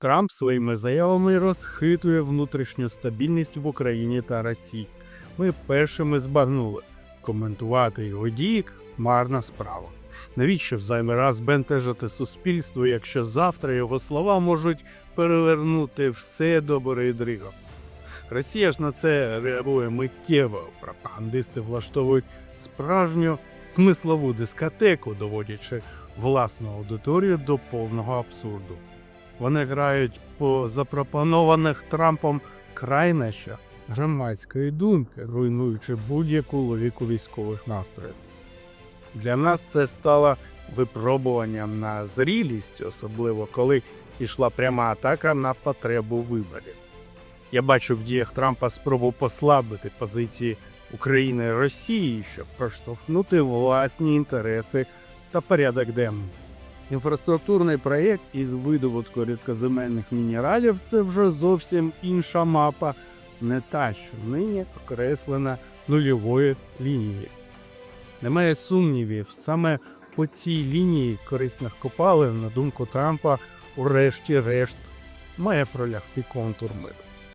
Трамп своїми заявами розхитує внутрішню стабільність в Україні та Росії. Ми першими збагнули. Коментувати його дії марна справа. Навіщо займе раз бентежити суспільство, якщо завтра його слова можуть перевернути все до дригом? Росія ж на це реагує миттєво. Пропагандисти влаштовують справжню смислову дискотеку, доводячи власну аудиторію до повного абсурду. Вони грають по запропонованих Трампом крайнощах громадської думки, руйнуючи будь-яку логіку військових настроїв. Для нас це стало випробуванням на зрілість, особливо коли йшла пряма атака на потребу виборів. Я бачу в діях Трампа спробу послабити позиції України і Росії, щоб проштовхнути власні інтереси та порядок денний. Інфраструктурний проєкт із видобутку рідкоземельних мінералів це вже зовсім інша мапа, не та, що нині окреслена нульовою лінією. Немає сумнівів, саме по цій лінії корисних копалин, на думку Трампа, урешті-решт має пролягти контур миру.